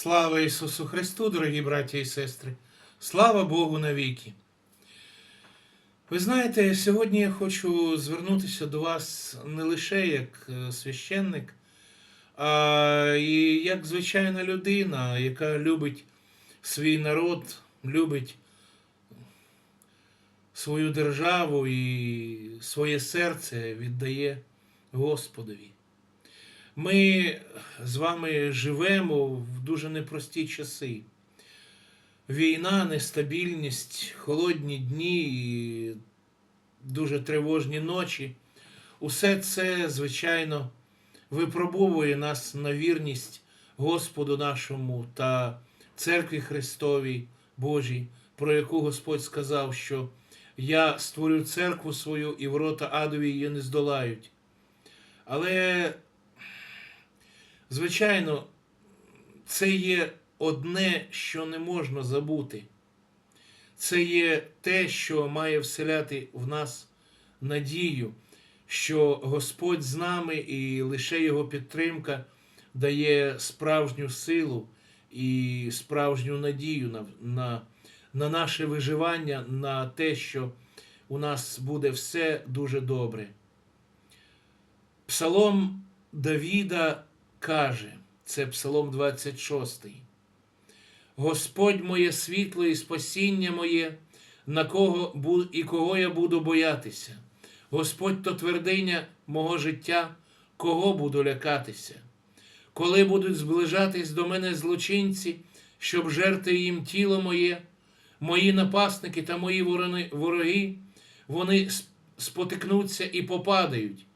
Слава Ісусу Христу, дорогі браті і сестри! Слава Богу навіки! Ви знаєте, сьогодні я хочу звернутися до вас не лише як е, священник, а і як звичайна людина, яка любить свій народ, любить свою державу і своє серце віддає Господові. Ми з вами живемо в дуже непрості часи. Війна, нестабільність, холодні дні і дуже тривожні ночі. Усе це, звичайно, випробовує нас на вірність Господу нашому та Церкві Христовій Божій, про яку Господь сказав, що я створю церкву свою і ворота адові її не здолають. Але Звичайно, це є одне, що не можна забути. Це є те, що має вселяти в нас надію, що Господь з нами і лише Його підтримка дає справжню силу і справжню надію на, на, на наше виживання, на те, що у нас буде все дуже добре. Псалом Давіда каже, це Псалом 26. Господь моє світло і спасіння моє, на кого і кого я буду боятися. Господь то твердиня мого життя, кого буду лякатися. Коли будуть зближатись до мене злочинці, щоб жерти їм тіло моє, мої напасники та мої вороги, вони спотикнуться і попадають.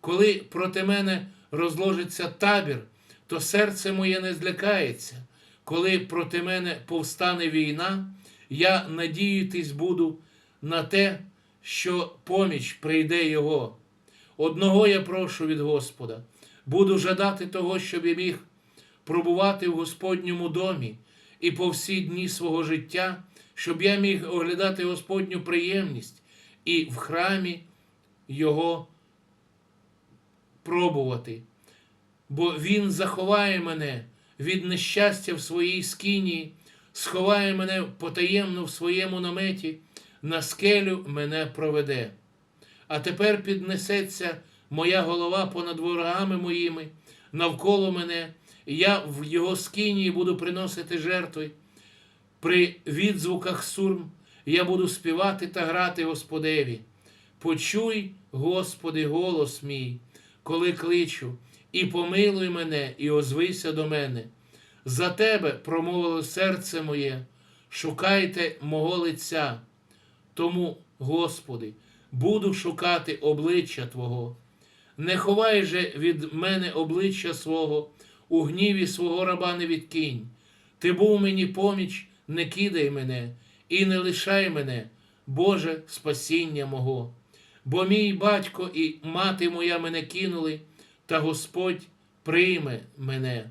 Коли проти мене розложиться табір, то серце моє не злякається. Коли проти мене повстане війна, я надіятись буду на те, що поміч прийде Його. Одного я прошу від Господа, буду жадати того, щоб я міг пробувати в Господньому домі і по всі дні свого життя, щоб я міг оглядати Господню приємність і в храмі Його пробувати, бо Він заховає мене від нещастя в своїй скині, сховає мене потаємно в своєму наметі, на скелю мене проведе. А тепер піднесеться моя голова понад ворогами моїми, навколо мене, і я в його скині буду приносити жертви. При відзвуках сурм я буду співати та грати Господеві. Почуй, Господи, голос мій, коли кличу, і помилуй мене, і озвися до мене. За тебе промовило серце моє, шукайте мого лиця. Тому, Господи, буду шукати обличчя Твого. Не ховай же від мене обличчя свого, у гніві свого раба не відкинь. Ти був мені поміч, не кидай мене, і не лишай мене, Боже, спасіння мого. Бо мій батько і мати моя мене кинули, та Господь прийме мене.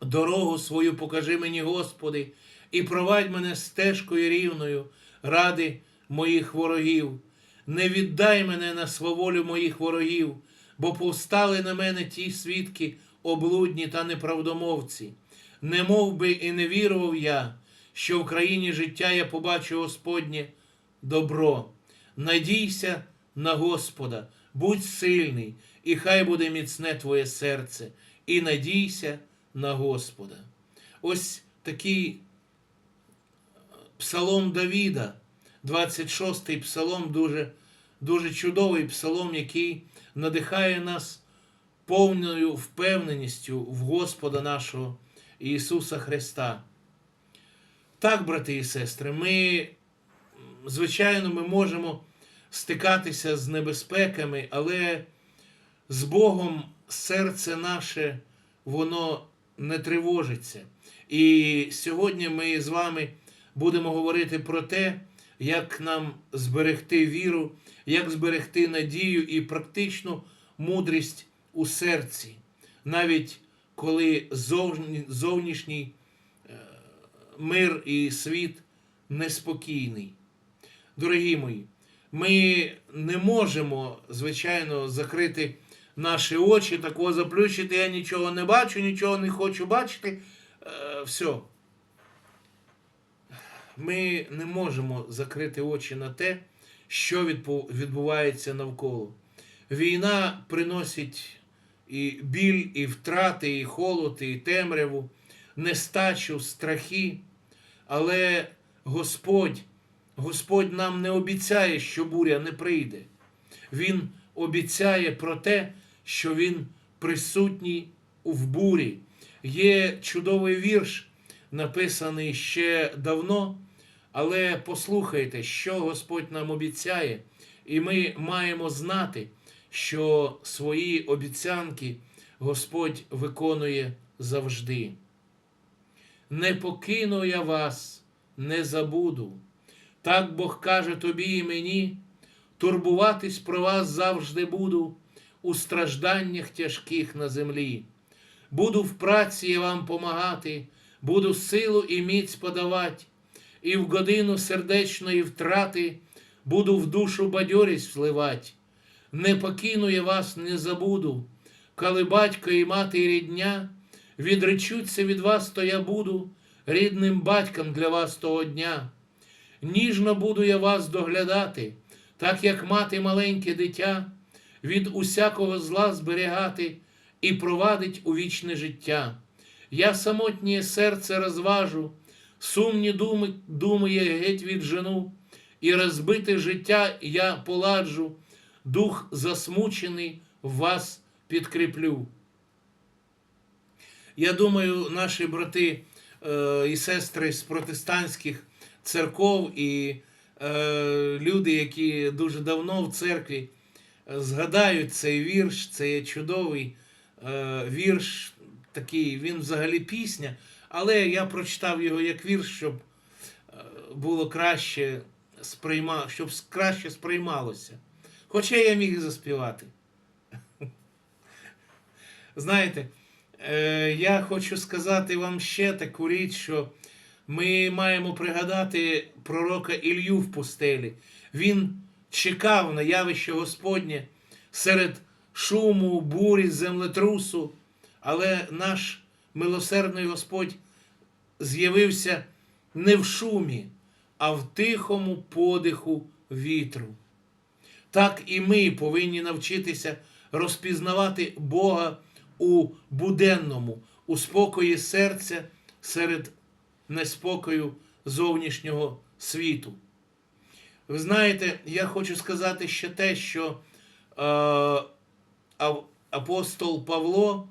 Дорогу свою покажи мені, Господи, і провадь мене стежкою рівною ради моїх ворогів. Не віддай мене на сваволю моїх ворогів, бо повстали на мене ті свідки, облудні та неправдомовці. Не мов би і не вірував я, що в країні життя я побачу Господнє добро. Надійся на Господа, будь сильний, і хай буде міцне твоє серце, і надійся на Господа. Ось такий псалом Давіда, 26-й псалом, дуже, дуже чудовий псалом, який надихає нас повною впевненістю в Господа нашого Ісуса Христа. Так, брати і сестри, ми, звичайно, ми можемо стикатися з небезпеками, але з Богом серце наше, воно не тривожиться. І сьогодні ми з вами будемо говорити про те, як нам зберегти віру, як зберегти надію і практичну мудрість у серці, навіть коли зовнішній е, мир і світ неспокійний. Дорогі мої, ми не можемо, звичайно, закрити наші очі, такого заплющити, я нічого не бачу, нічого не хочу бачити. Е, все. Ми не можемо закрити очі на те, що відбувається навколо. Війна приносить і біль, і втрати, і холод, і темряву, нестачу, страхи. Але Господь, Господь нам не обіцяє, що буря не прийде. Він обіцяє про те, що Він присутній в бурі. Є чудовий вірш, написаний ще давно, але послухайте, що Господь нам обіцяє, і ми маємо знати, що свої обіцянки Господь виконує завжди. Не покину я вас, не забуду. Так Бог каже тобі і мені, турбуватись про вас завжди буду у стражданнях тяжких на землі. Буду в праці вам помагати, буду силу і міць подавати, і в годину сердечної втрати буду в душу бадьорість вливати. Не покину я вас, не забуду, коли батько і мати і рідня відречуться від вас, то я буду рідним батьком для вас того дня. Ніжно буду я вас доглядати, так як мати маленьке дитя, від усякого зла зберігати і провадить у вічне життя. Я самотнє серце розважу, сумні думи, думи я геть віджену, і розбите життя я поладжу, дух засмучений вас підкріплю. Я думаю, наші брати е, і сестри з протестантських церков і е, люди, які дуже давно в церкві, е, згадають цей вірш, це є чудовий е, вірш, такий, він взагалі пісня, але я прочитав його як вірш, щоб е, було краще сприйма, щоб краще сприймалося. Хоча я міг і заспівати. Знаєте, е, я хочу сказати вам ще таку річ, що ми маємо пригадати пророка Ілью в пустелі. Він чекав на явище Господнє серед шуму, бурі, землетрусу, але наш милосердний Господь з'явився не в шумі, а в тихому подиху вітру. Так і ми повинні навчитися розпізнавати Бога у буденному, у спокої серця серед неспокою зовнішнього світу. Ви знаєте, я хочу сказати ще те, що е, апостол Павло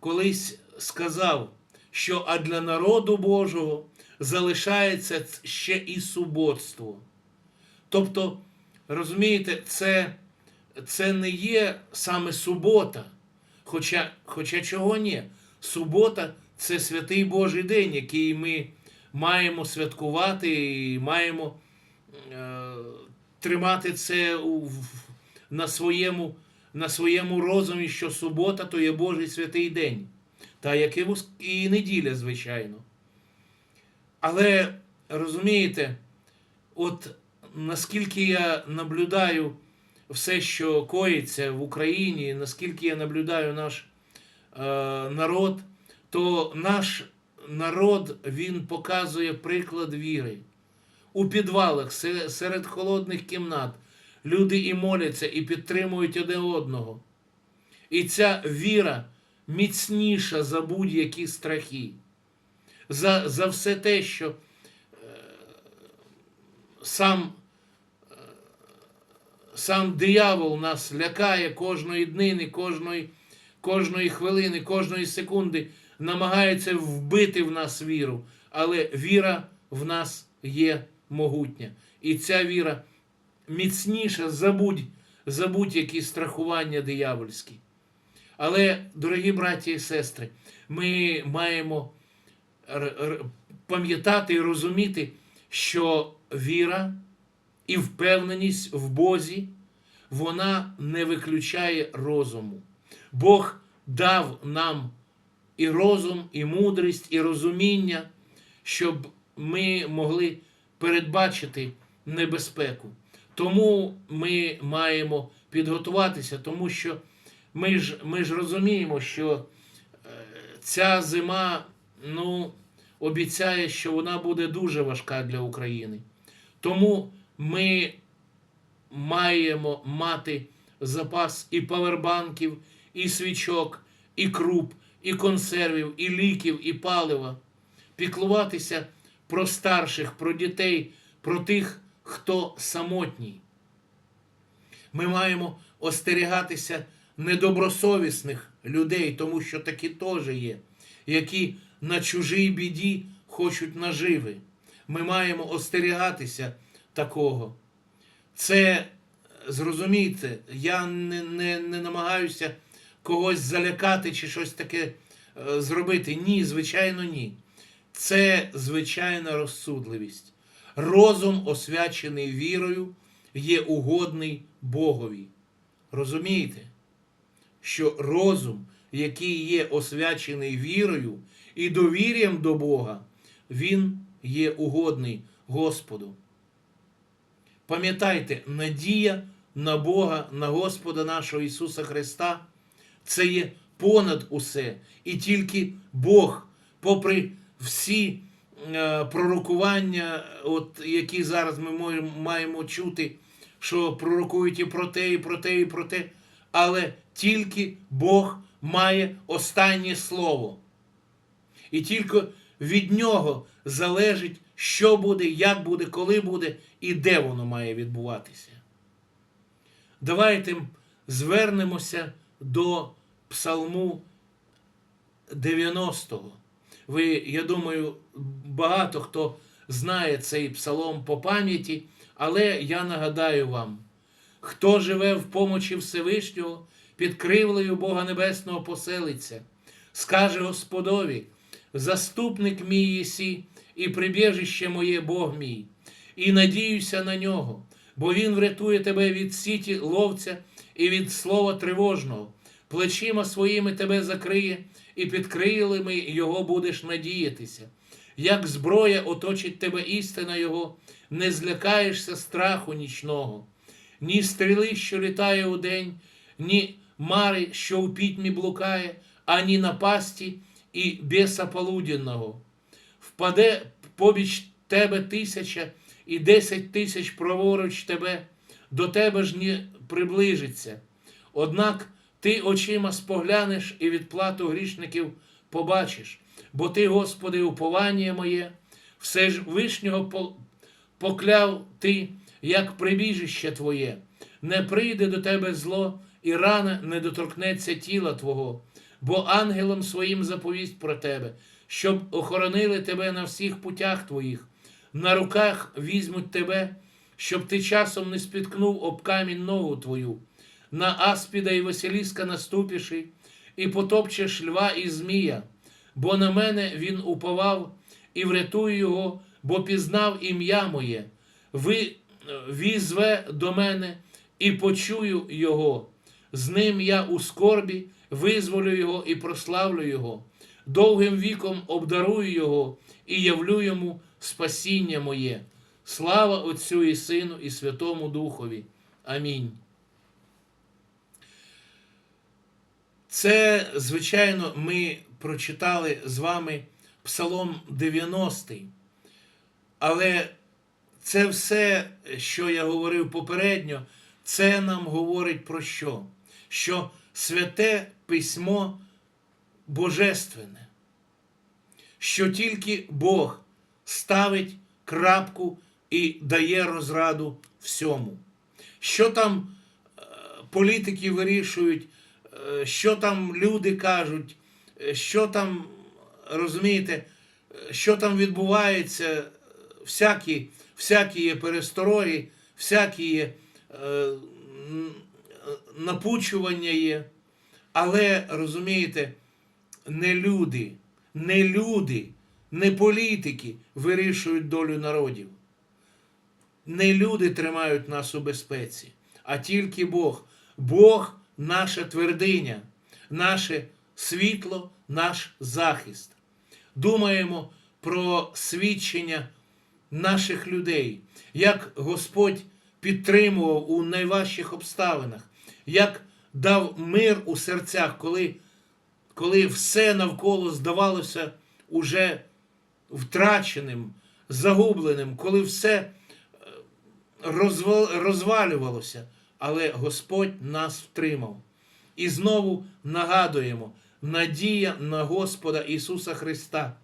колись сказав, що а для народу Божого залишається ще і суботство. Тобто, розумієте, це, це не є саме субота. Хоча, хоча чого ні? Субота це святий Божий день, який ми маємо святкувати і маємо е, тримати це у, на, своєму, на своєму розумі, що субота то є Божий святий день. Та як і, і неділя, звичайно. Але розумієте, от наскільки я наблюдаю все, що коїться в Україні, наскільки я наблюдаю наш е, народ, то наш народ він показує приклад віри. У підвалах, серед холодних кімнат, люди і моляться, і підтримують один одного. І ця віра міцніша за будь-які страхи, за, за все те, що е, сам сам диявол нас лякає кожної днини, кожної, кожної хвилини, кожної секунди, намагається вбити в нас віру. Але віра в нас є могутня. І ця віра міцніша за будь, за будь-які страхування диявольські. Але, дорогі браті і сестри, ми маємо пам'ятати і розуміти, що віра і впевненість в Бозі, вона не виключає розуму. Бог дав нам і розум, і мудрість, і розуміння, щоб ми могли передбачити небезпеку. Тому ми маємо підготуватися, тому що ми ж, ми ж розуміємо, що е, ця зима ну, обіцяє, що вона буде дуже важка для України. Тому ми маємо мати запас і павербанків, і свічок, і круп, і консервів, і ліків, і палива, піклуватися про старших, про дітей, про тих, хто самотній. Ми маємо остерігатися недобросовісних людей, тому що такі теж є, які на чужій біді хочуть наживи. Ми маємо остерігатися такого. Це зрозумійте, я не, не, не намагаюся когось залякати чи щось таке е, зробити. Ні, звичайно, ні. Це звичайна розсудливість. Розум, освячений вірою, є угодний Богові. Розумієте, що розум, який є освячений вірою і довір'ям до Бога, він є угодний Господу. Пам'ятайте, надія на Бога, на Господа нашого Ісуса Христа це є понад усе. І тільки Бог, попри всі е, пророкування, от, які зараз ми можемо- маємо чути, що пророкують і про те, і про те, і про те, але тільки Бог має останнє слово. І тільки від нього залежить, що буде, як буде, коли буде і де воно має відбуватися. Давайте звернемося до Псалму 90-го. Ви, я думаю, багато хто знає цей псалом по пам'яті, але я нагадаю вам, хто живе в помочі Всевишнього, під кривлею Бога Небесного поселиться, скаже Господові, заступник мій єсі, і прибіжище моє Бог мій, і надіюся на нього, бо Він врятує тебе від сіті ловця і від слова тривожного, плечима своїми тебе закриє, і під крилами його будеш надіятися. Як зброя оточить тебе істина Його, не злякаєшся страху нічного, ні стріли, що літає удень, ні мари, що у пітьмі блукає, ані напасті і біса полуденного. Впаде побіч тебе тисяча і десять тисяч праворуч тебе, до тебе ж не приближиться. Однак ти очима споглянеш і відплату грішників побачиш, бо ти, Господи, уповання моє, все ж вишнього покляв ти, як прибіжище Твоє, не прийде до тебе зло, і рана не доторкнеться тіла Твого, бо ангелом своїм заповість про тебе, щоб охоронили тебе на всіх путях твоїх, на руках візьмуть тебе, щоб ти часом не спіткнув об камінь ногу твою, на аспіда і Василіска наступіши, і потопчеш льва і змія, бо на мене він уповав і врятую його, бо пізнав ім'я моє. Ви візве до мене і почую його. З ним я у скорбі визволю його і прославлю його. Довгим віком обдарую його і явлю йому спасіння моє. Слава Отцю і Сину, і Святому Духові. Амінь. Це, звичайно, ми прочитали з вами Псалом 90. Але це все, що я говорив попередньо, це нам говорить про що? Що святе письмо божественне, що тільки Бог ставить крапку і дає розраду всьому. Що там е, політики вирішують, е, що там люди кажуть, е, що там, розумієте, що там відбувається, всякі, всякі є перестороги, всякі є е, напучування є. Але розумієте, не люди, не люди, не політики вирішують долю народів. Не люди тримають нас у безпеці, а тільки Бог. Бог наша твердиня, наше світло, наш захист. Думаємо про свідчення наших людей, як Господь підтримував у найважчих обставинах, як дав мир у серцях, коли, коли все навколо здавалося уже втраченим, загубленим, коли все розвалювалося, але Господь нас втримав. І знову нагадуємо: надія на Господа Ісуса Христа.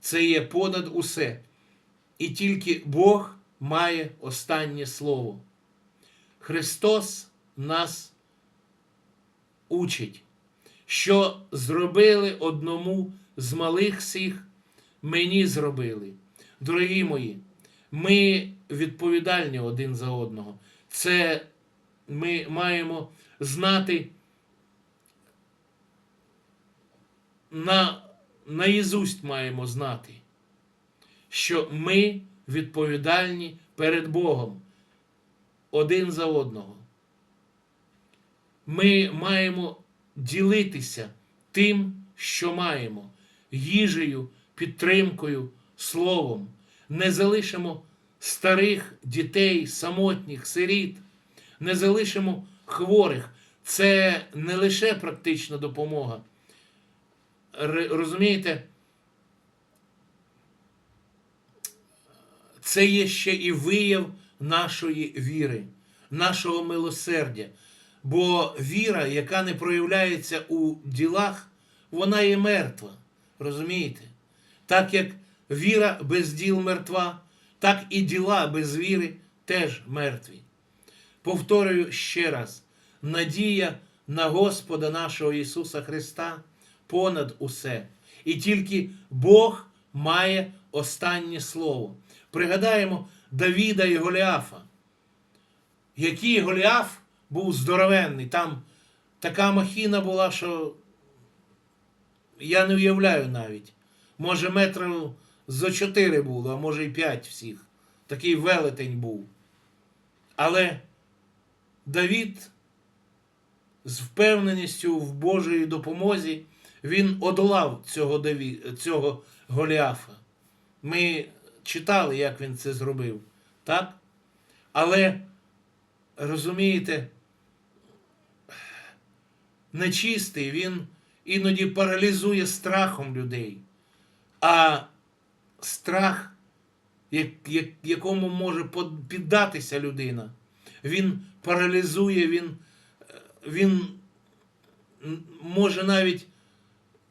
Це є понад усе. І тільки Бог має останнє слово. Христос нас учить, що зробили одному з малих всіх, мені зробили. Дорогі мої, ми відповідальні один за одного. Це ми маємо знати на, наїзусть маємо знати, що ми відповідальні перед Богом один за одного. Ми маємо ділитися тим, що маємо, їжею, підтримкою, словом. Не залишимо старих дітей, самотніх, сиріт, не залишимо хворих. Це не лише практична допомога. Розумієте? Це є ще і вияв нашої віри, нашого милосердя. Бо віра, яка не проявляється у ділах, вона є мертва. Розумієте? Так як віра без діл мертва, так і діла без віри теж мертві. Повторюю ще раз: надія на Господа нашого Ісуса Христа понад усе. І тільки Бог має останнє слово. Пригадаємо Давіда і Голіафа. Який Голіаф був здоровенний. Там така махіна була, що я не уявляю навіть. Може, метрів зо чотири було, а може й п'ять всіх. Такий велетень був. Але Давід з впевненістю в Божої допомозі він одолав цього, Даві... цього Голіафа. Ми читали, як він це зробив. Так? Але розумієте, нечистий він іноді паралізує страхом людей. А страх, як, як, якому може піддатися людина, він паралізує, він, е, він може навіть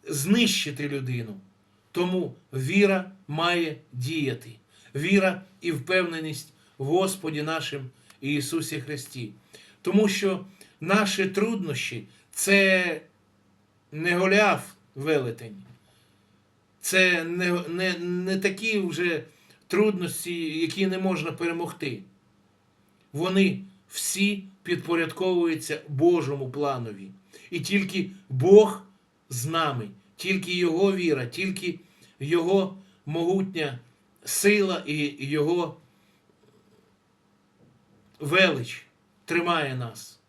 знищити людину. Тому віра має діяти. Віра і впевненість в Господі нашим Ісусі Христі. Тому що наші труднощі це не Голіаф велетень. Це не, не, не такі вже трудності, які не можна перемогти. Вони всі підпорядковуються Божому планові. І тільки Бог з нами, тільки Його віра, тільки Його могутня сила і Його велич тримає нас.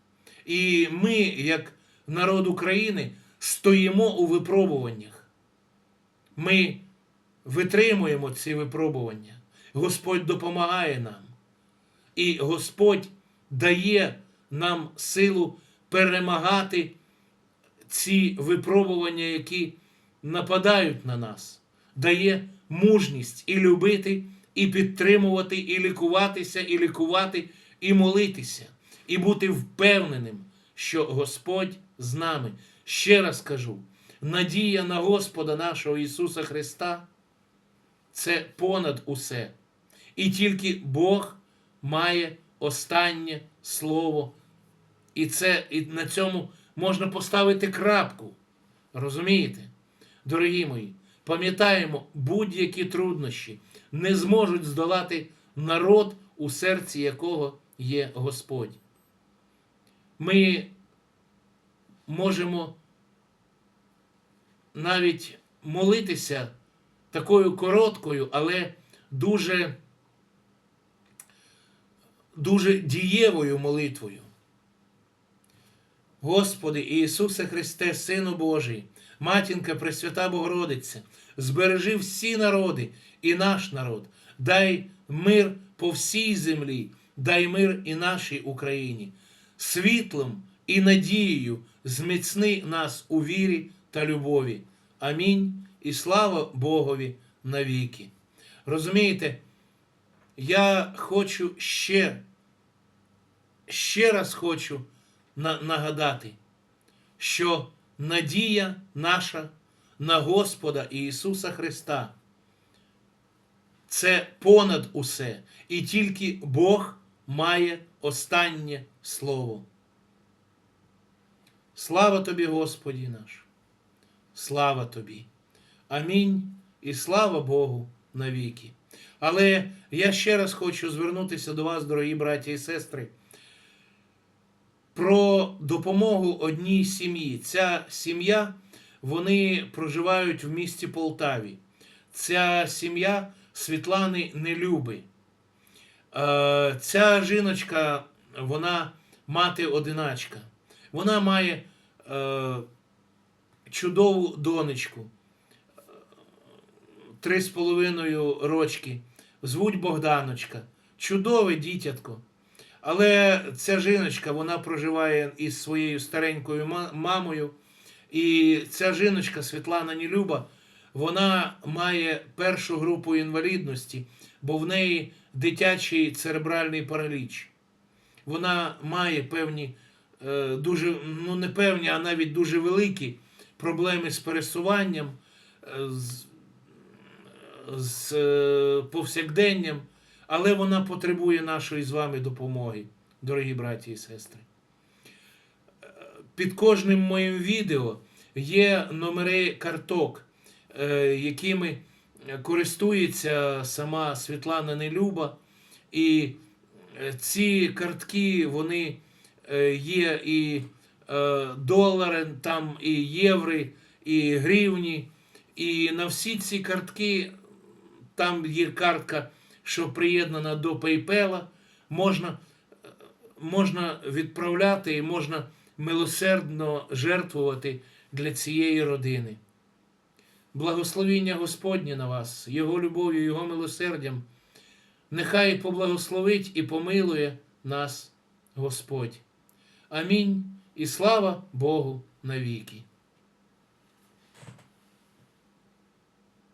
І ми, як народ України, стоїмо у випробуваннях. Ми витримуємо ці випробування. Господь допомагає нам. І Господь дає нам силу перемагати ці випробування, які нападають на нас, дає мужність і любити, і підтримувати, і лікуватися, і лікувати, і молитися, і бути впевненим, що Господь з нами. Ще раз кажу: надія на Господа нашого Ісуса Христа це понад усе. І тільки Бог має останнє слово. І, це, і на цьому можна поставити крапку. Розумієте? Дорогі мої, пам'ятаємо, будь-які труднощі не зможуть здолати народ, у серці якого є Господь. Ми можемо навіть молитися такою короткою, але дуже, дуже дієвою молитвою. Господи Ісусе Христе, Сину Божий, Матінка Пресвята Богородиця, збережи всі народи і наш народ, дай мир по всій землі, дай мир і нашій Україні. світлом і надією зміцни нас у вірі та любові. Амінь. І слава Богові навіки. Розумієте, я хочу ще, ще раз хочу на- нагадати, що надія наша на Господа Ісуса Христа це понад усе, і тільки Бог має останнє слово. Слава тобі, Господі наш! Слава тобі! Амінь і слава Богу навіки. Але я ще раз хочу звернутися до вас, дорогі браті і сестри, про допомогу одній сім'ї. Ця сім'я, вони проживають в місті Полтаві. Ця сім'я Світлани Нелюби. Е, Ця жіночка, вона мати одиначка. Вона має е, чудову донечку, три з половиною рочки. Звуть Богданочка. Чудове дітятко. Але ця жіночка, вона проживає із своєю старенькою мамою. І ця жіночка Світлана Нелюба, вона має першу групу інвалідності, бо в неї дитячий церебральний параліч. Вона має певні, е, дуже, ну не певні, а навіть дуже великі проблеми з пересуванням, е, з, з е, повсякденням, але вона потребує нашої з вами допомоги, дорогі браті і сестри. Е, Під кожним моїм відео є номери карток, якими користується сама Світлана Нелюба. І ці картки, вони є і долари, там і євро, і гривні. І на всі ці картки, там є картка, що приєднана до PayPal, можна, е, можна відправляти і можна милосердно жертвувати для цієї родини. Благословіння Господнє на вас, Його любов'ю, Його милосердям. Нехай поблагословить і помилує нас Господь. Амінь і слава Богу навіки.